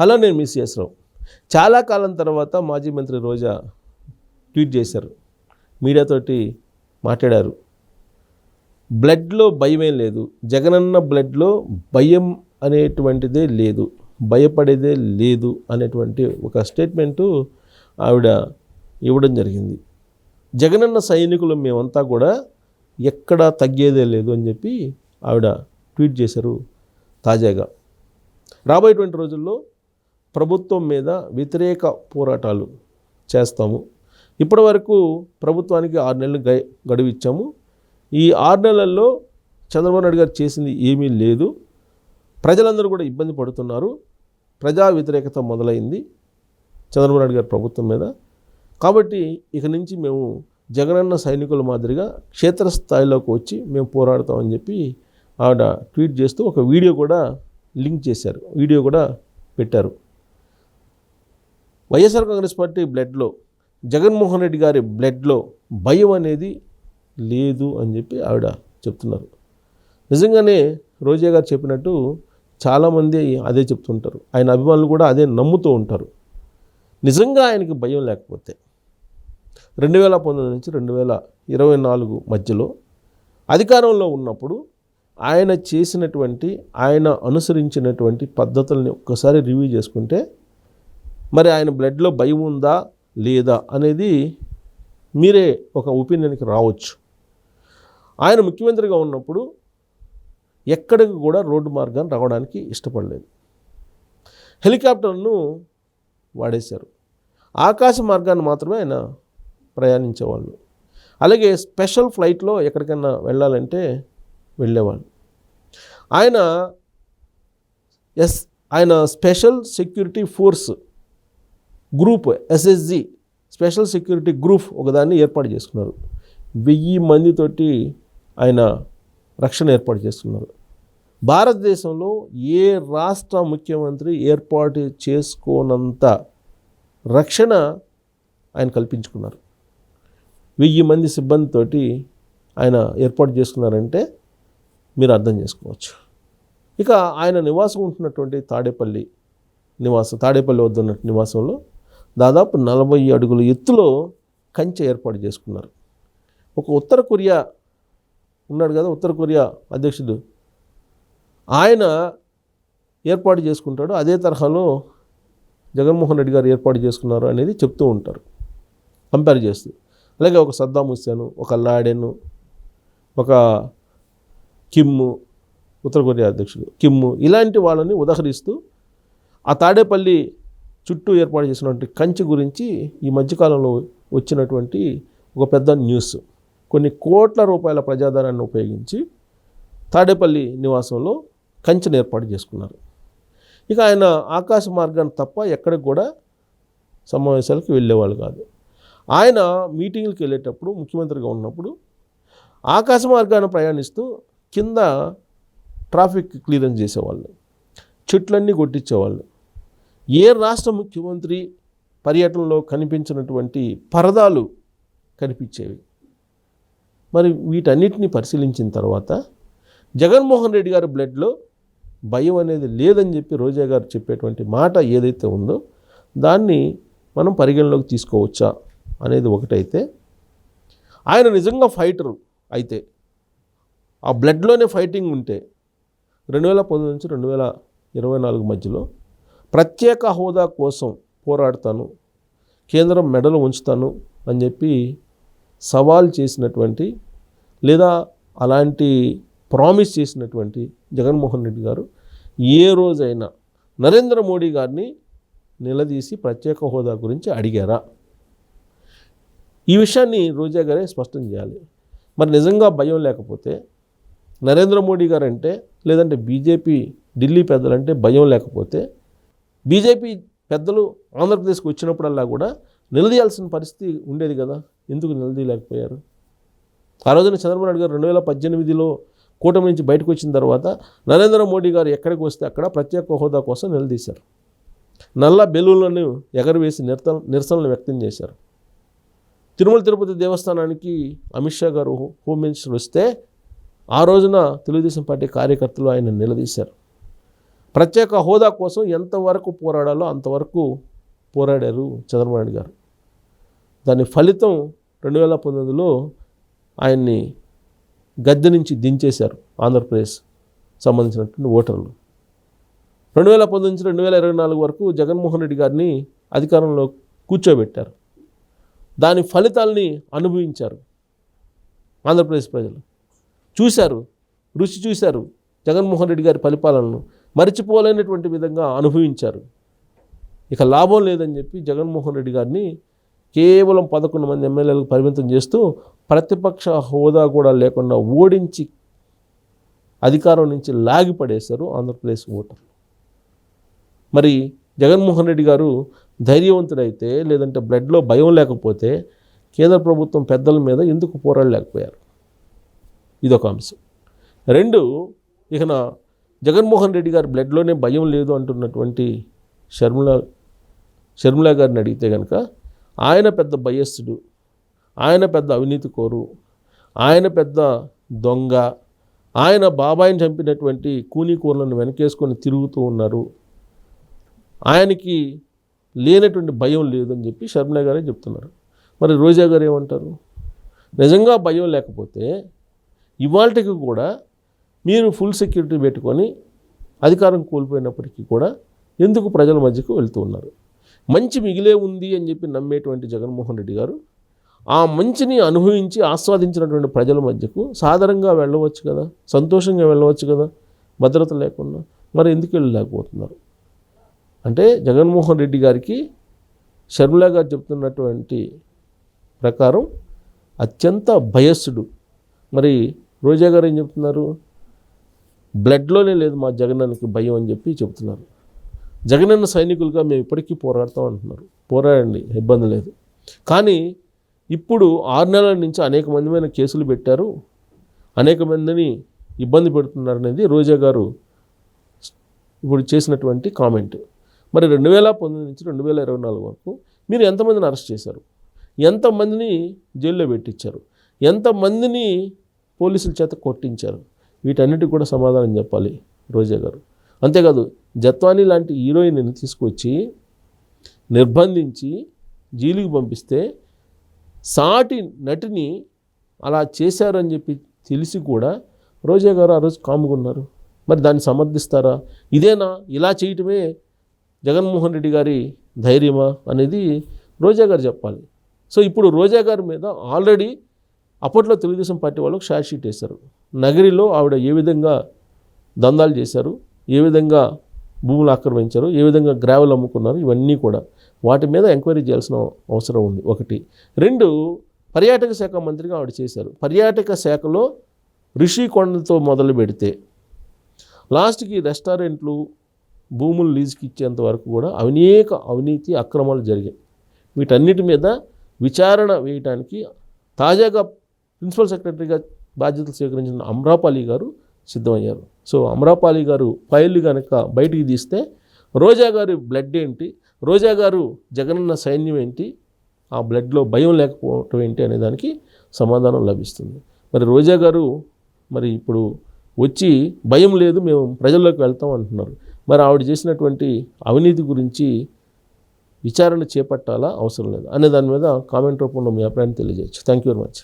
Hello నేను miss చేసినాం చాలా కాలం తర్వాత మాజీ మంత్రి రోజా ట్వీట్ చేశారు. మీడియాతోటి మాట్లాడారు. బ్లడ్లో భయమేం లేదు. జగనన్న బ్లడ్లో భయం అనేటువంటిదే లేదు. భయపడేదే లేదు అనేటువంటి ఒక స్టేట్మెంటు ఆవిడ ఇవ్వడం జరిగింది. జగనన్న సైనికులు మేమంతా కూడా ఎక్కడా తగ్గేదే లేదు అని చెప్పి ఆవిడ ట్వీట్ చేశారు తాజాగా. రాబోయేటువంటి రోజుల్లో ప్రభుత్వం మీద వ్యతిరేక పోరాటాలు చేస్తాము. ఇప్పటి వరకు ప్రభుత్వానికి ఆరు నెలలు గై గడువు ఇచ్చాము ఈ ఆరు నెలల్లో చంద్రబాబు నాయుడు గారు చేసింది ఏమీ లేదు. ప్రజలందరూ కూడా ఇబ్బంది పడుతున్నారు. ప్రజా వ్యతిరేకత మొదలైంది చంద్రబాబు నాయుడు గారి ప్రభుత్వం మీద. కాబట్టి ఇక నుంచి మేము జగనన్న సైనికుల మాదిరిగా క్షేత్రస్థాయిలోకి వచ్చి మేము పోరాడతామని చెప్పి ఆవిడ ట్వీట్ చేస్తూ ఒక వీడియో కూడా లింక్ చేశారు. వీడియో కూడా పెట్టారు. వైఎస్ఆర్ కాంగ్రెస్ పార్టీ బ్లడ్లో జగన్మోహన్ రెడ్డి గారి బ్లడ్లో భయం అనేది లేదు అని చెప్పి ఆవిడ చెప్తున్నారు. నిజంగానే రోజా గారు చెప్పినట్టు చాలామంది అదే చెప్తుంటారు. ఆయన అభిమానులు కూడా అదే నమ్ముతూ ఉంటారు. నిజంగా ఆయనకి భయం లేకపోతే రెండు వేల పంతొమ్మిది నుంచి రెండు వేల ఇరవై నాలుగు మధ్యలో అధికారంలో ఉన్నప్పుడు ఆయన చేసినటువంటి ఆయన అనుసరించినటువంటి పద్ధతుల్ని ఒక్కసారి రివ్యూ చేసుకుంటే మరి ఆయన బ్లడ్లో భయం ఉందా లేదా అనేది మీరే ఒక ఒపీనియన్కి రావచ్చు. ఆయన ముఖ్యమంత్రిగా ఉన్నప్పుడు ఎక్కడికి కూడా రోడ్డు మార్గాన్ని రావడానికి ఇష్టపడలేదు. హెలికాప్టర్ను వాడేశారు. ఆకాశ మార్గాన్ని మాత్రమే ఆయన ప్రయాణించేవాళ్ళు. అలాగే స్పెషల్ ఫ్లైట్లో ఎక్కడికైనా వెళ్ళాలంటే వెళ్ళేవాళ్ళు. ఆయన ఎస్ ఆయన special security force group SSG special security group ఒకదాన్ని ఏర్పాటు చేసుకున్నారు. వెయ్యి మందితోటి ఆయన రక్షణ ఏర్పాటు చేసుకున్నారు. భారతదేశంలో ఏ రాష్ట్ర ముఖ్యమంత్రి ఏర్పాటు చేసుకోనంత రక్షణ ఆయన కల్పించుకున్నారు. వెయ్యి మంది సిబ్బందితోటి ఆయన ఏర్పాటు చేసుకున్నారంటే మీరు అర్థం చేసుకోవచ్చు. ఇక ఆయన నివాసం ఉంటున్నటువంటి తాడేపల్లి నివాసం తాడేపల్లి వద్ద ఉన్న నివాసంలో దాదాపు నలభై అడుగుల ఎత్తులో కంచె ఏర్పాటు చేసుకున్నారు. ఒక ఉత్తర కొరియా ఉన్నాడు కదా ఉత్తర కొరియా అధ్యక్షుడు. ఆయన ఏర్పాటు చేసుకుంటాడు. అదే తరహాలో జగన్మోహన్ రెడ్డి గారు ఏర్పాటు చేసుకున్నారు అనేది చెప్తూ ఉంటారు. కంపేర్ చేస్తూ. అలాగే ఒక సద్దాం హుస్సేను ఒక లాడెను ఒక కిమ్ము ఉత్తర కొరియా అధ్యక్షుడు. కిమ్ము ఇలాంటి వాళ్ళని ఉదహరిస్తూ ఆ తాడేపల్లి చుట్టూ ఏర్పాటు చేసినటువంటి కంచె గురించి ఈ మధ్యకాలంలో వచ్చినటువంటి ఒక పెద్ద న్యూస్. కొన్ని కోట్ల రూపాయల ప్రజాధనాన్ని ఉపయోగించి తాడేపల్లి నివాసంలో కంచెను ఏర్పాటు చేసుకున్నారు. ఇక ఆయన ఆకాశ మార్గాన్ని తప్ప ఎక్కడికి కూడా సమావేశాలకు వెళ్ళేవాళ్ళు కాదు. ఆయన మీటింగ్లకు వెళ్ళేటప్పుడు ముఖ్యమంత్రిగా ఉన్నప్పుడు ఆకాశ మార్గాన్ని ప్రయాణిస్తూ కింద ట్రాఫిక్ క్లియరెన్స్ చేసేవాళ్ళు. చెట్లన్నీ కొట్టించేవాళ్ళు. ఏ రాష్ట్ర ముఖ్యమంత్రి పర్యటనలో కనిపించినటువంటి పరదాలు కనిపించేవి? మరి వీటన్నిటిని పరిశీలించిన తర్వాత జగన్మోహన్ రెడ్డి గారి బ్లడ్లో భయం అనేది లేదని చెప్పి రోజా గారు చెప్పేటువంటి మాట ఏదైతే ఉందో దాన్ని మనం పరిగణలోకి తీసుకోవచ్చా అనేది ఒకటైతే ఆయన నిజంగా ఫైటరు అయితే ఆ బ్లడ్లోనే ఫైటింగ్ ఉంటే రెండు వేల పంతొమ్మిది నుంచి రెండు వేల ఇరవై నాలుగు మధ్యలో ప్రత్యేక హోదా కోసం పోరాడతాను కేంద్రం మెడలు ఉంచుతాను అని చెప్పి సవాల్ చేసినటువంటి లేదా అలాంటి ప్రామిస్ చేసినటువంటి జగన్మోహన్ రెడ్డి గారు ఏ రోజైనా నరేంద్ర మోడీ గారిని నిలదీసి ప్రత్యేక హోదా గురించి అడిగారా? ఈ విషయాన్ని రోజా గారే స్పష్టం చేయాలి. మరి నిజంగా భయం లేకపోతే నరేంద్ర మోడీ గారు అంటే లేదంటే బీజేపీ ఢిల్లీ పెద్దలంటే భయం లేకపోతే బీజేపీ పెద్దలు ఆంధ్రప్రదేశ్కి వచ్చినప్పుడల్లా కూడా నిలదీయాల్సిన పరిస్థితి ఉండేది కదా. ఎందుకు నిలదీయలేకపోయారు? ఆ రోజున చంద్రబాబు నాయుడు గారు రెండు వేల పద్దెనిమిదిలో కూటమి నుంచి బయటకు వచ్చిన తర్వాత నరేంద్ర మోడీ గారు ఎక్కడికి వస్తే అక్కడ ప్రత్యేక హోదా కోసం నిలదీశారు. నల్ల బెలూన్లను ఎగరవేసి నిరత నిరసనలు వ్యక్తం చేశారు. తిరుమల తిరుపతి దేవస్థానానికి అమిత్ షా గారు హోమ్ మినిస్టర్ వస్తే ఆ రోజున తెలుగుదేశం పార్టీ కార్యకర్తలు ఆయన నిలదీశారు. ప్రత్యేక హోదా కోసం ఎంతవరకు పోరాడాలో అంతవరకు పోరాడారు చంద్రబాబు నాయుడు గారు. దాని ఫలితం రెండు వేల పంతొమ్మిదిలో ఆయన్ని గద్దె నుంచి దించేశారు ఆంధ్రప్రదేశ్ సంబంధించినటువంటి ఓటర్లు. రెండు వేల పంతొమ్మిది నుంచి రెండు వేల ఇరవై నాలుగు వరకు జగన్మోహన్ రెడ్డి గారిని అధికారంలో కూర్చోబెట్టారు. దాని ఫలితాల్ని అనుభవించారు ఆంధ్రప్రదేశ్ ప్రజలు. చూశారు రుచి చూశారు జగన్మోహన్ రెడ్డి గారి పరిపాలనను. మరిచిపోలేనటువంటి విధంగా అనుభవించారు. ఇక లాభం లేదని చెప్పి జగన్మోహన్ రెడ్డి గారిని కేవలం పదకొండు మంది ఎమ్మెల్యేలకు పరిమితం చేస్తూ ప్రతిపక్ష హోదా కూడా లేకుండా ఓడించి అధికారం నుంచి లాగిపడేశారు ఆంధ్రప్రదేశ్ ఓటర్లు. మరి జగన్మోహన్ రెడ్డి గారు ధైర్యవంతుడైతే లేదంటే బ్లడ్లో భయం లేకపోతే కేంద్ర ప్రభుత్వం పెద్దల మీద ఎందుకు పోరాడలేకపోయారు? ఇదొక అంశం. రెండు ఇకన జగన్మోహన్ రెడ్డి గారి బ్లడ్లోనే భయం లేదు అంటున్నటువంటి షర్మిల షర్మిల గారిని అడిగితే కనుక ఆయన పెద్ద భయస్థుడు ఆయన పెద్ద అవినీతి కోరు ఆయన పెద్ద దొంగ ఆయన బాబాయిని చంపినటువంటి కూనీకూరలను వెనకేసుకొని తిరుగుతూ ఉన్నారు. ఆయనకి లేనటువంటి భయం లేదని చెప్పి షర్మిల గారే చెప్తున్నారు. మరి రోజా గారు ఏమంటారు? నిజంగా భయం లేకపోతే ఇవాళకి కూడా మీరు ఫుల్ సెక్యూరిటీ పెట్టుకొని అధికారం కోల్పోయినప్పటికీ కూడా ఎందుకు ప్రజల మధ్యకు వెళ్తూ ఉన్నారు? మంచి మిగిలే ఉంది అని చెప్పి నమ్మేటువంటి జగన్మోహన్ రెడ్డి గారు ఆ మంచిని అనుభవించి ఆస్వాదించినటువంటి ప్రజల మధ్యకు సాధారణంగా వెళ్ళవచ్చు కదా? సంతోషంగా వెళ్ళవచ్చు కదా? భద్రత లేకుండా మరి ఎందుకు వెళ్ళలేకపోతున్నారు? అంటే జగన్మోహన్ రెడ్డి గారికి షర్మిల గారు చెప్తున్నటువంటి ప్రకారం అత్యంత భయస్సుడు మరి రోజా గారు ఏం చెప్తున్నారు? బ్లడ్లోనే లేదు మా జగనానికి భయం అని చెప్పి చెప్తున్నారు. జగనన్న సైనికులుగా మేము ఇప్పటికీ పోరాడతాం అంటున్నారు. పోరాడండి ఇబ్బంది లేదు. కానీ ఇప్పుడు ఆరు నెలల నుంచి అనేక మంది మీద కేసులు పెట్టారు. అనేక మందిని ఇబ్బంది పెడుతున్నారు అనేది రోజా గారు ఇప్పుడు చేసినటువంటి కామెంట్. మరి రెండు వేల పంతొమ్మిది నుంచి రెండు వేల ఇరవై నాలుగు వరకు మీరు ఎంతమందిని అరెస్ట్ చేశారు? ఎంతమందిని జైల్లో పెట్టించారు? ఎంతమందిని పోలీసుల చేత కొట్టించారు? వీటన్నిటికి కూడా సమాధానం చెప్పాలి రోజా గారు. అంతేకాదు జత్వానీ లాంటి హీరోయిన్ని తీసుకొచ్చి నిర్బంధించి జైలుకి పంపిస్తే సాటి నటిని అలా చేశారని చెప్పి తెలిసి కూడా రోజా గారు ఆ రోజు కాముకున్నారు మరి దాన్ని సమర్థిస్తారా? ఇదేనా? ఇలా చేయటమే జగన్మోహన్ రెడ్డి గారి ధైర్యమా? అనేది రోజా గారు చెప్పాలి. సో ఇప్పుడు రోజా గారి మీద ఆల్రెడీ అప్పట్లో తెలుగుదేశం పార్టీ వాళ్ళకు షార్ట్షీట్ వేశారు. నగరిలో ఆవిడ ఏ విధంగా దందాలు చేశారు ఏ విధంగా భూములు ఆక్రమించారు ఏ విధంగా గ్రావెల్ అమ్ముకున్నారు ఇవన్నీ కూడా వాటి మీద ఎంక్వైరీ చేయాల్సిన అవసరం ఉంది. ఒకటి. రెండు పర్యాటక శాఖ మంత్రిగా ఆవిడ చేశారు. పర్యాటక శాఖలో రిషికొండతో మొదలు పెడితే లాస్ట్కి రెస్టారెంట్లు భూములు లీజుకి ఇచ్చేంత వరకు కూడా అనేక అవినీతి అక్రమాలు జరిగాయి. వీటన్నిటి మీద విచారణ వేయటానికి తాజాగా ప్రిన్సిపల్ సెక్రటరీగా బాధ్యతలు స్వీకరించిన అమ్రాపాలి గారు సిద్ధమయ్యారు. సో అమ్రాపాలి గారు ఫైల్ కనుక బయటికి తీస్తే రోజా గారి బ్లడ్ ఏంటి? రోజా గారు జగనన్న సైన్యం ఏంటి? ఆ బ్లడ్లో భయం లేకపోవటం ఏంటి అనే దానికి సమాధానం లభిస్తుంది. మరి రోజా గారు మరి ఇప్పుడు వచ్చి భయం లేదు మేము ప్రజల్లోకి వెళ్తాం అంటున్నారు. మరి ఆవిడ చేసినటువంటి అవినీతి గురించి విచారణ చేపట్టాలా? అవసరం లేదు. అనే దాని మీద కామెంట్ రూపంలో మీ అభిప్రాయాన్ని తెలియజేయచ్చు. Thank you very much